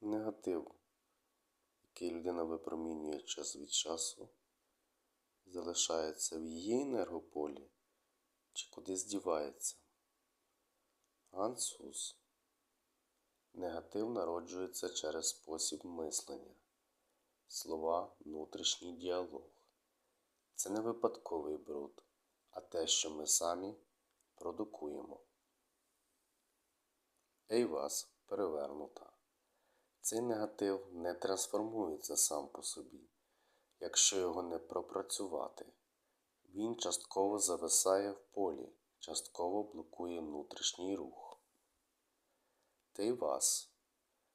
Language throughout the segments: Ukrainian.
негатив, який людина випромінює час від часу, залишається в її енергополі чи кудись дівається. Гансус. Негатив народжується через спосіб мислення, слова, внутрішній діалог. Це не випадковий бруд, а те, що ми самі продукуємо. Ейвас перевернута. Цей негатив не трансформується сам по собі, якщо його не пропрацювати. Він частково зависає в полі, частково блокує внутрішній рух. Тейвас.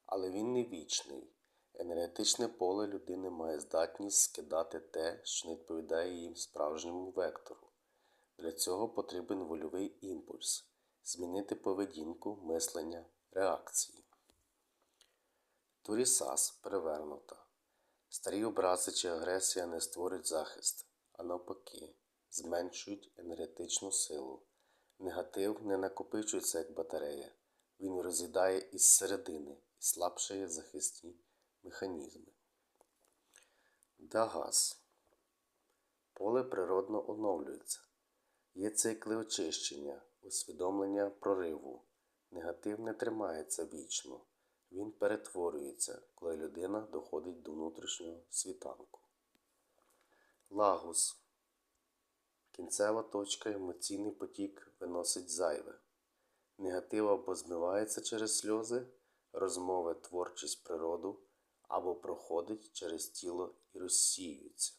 Але він не вічний. Енергетичне поле людини має здатність скидати те, що не відповідає їм справжньому вектору. Для цього потрібен вольовий імпульс, змінити поведінку, мислення, реакції. Турісас перевернута. Старі образи чи агресія не створюють захист, а навпаки, зменшують енергетичну силу. Негатив не накопичується як батарея. Він роз'їдає із середини і слабшає захисні механізми. Дагаз. Поле природно оновлюється. Є цикли очищення, усвідомлення прориву. Негатив не тримається вічно. Він перетворюється, коли людина доходить до внутрішнього світанку. Лагус. Кінцева точка емоційний потік виносить зайве. Негатив або змивається через сльози, розмови, творчість, природу, або проходить через тіло і розсіюється.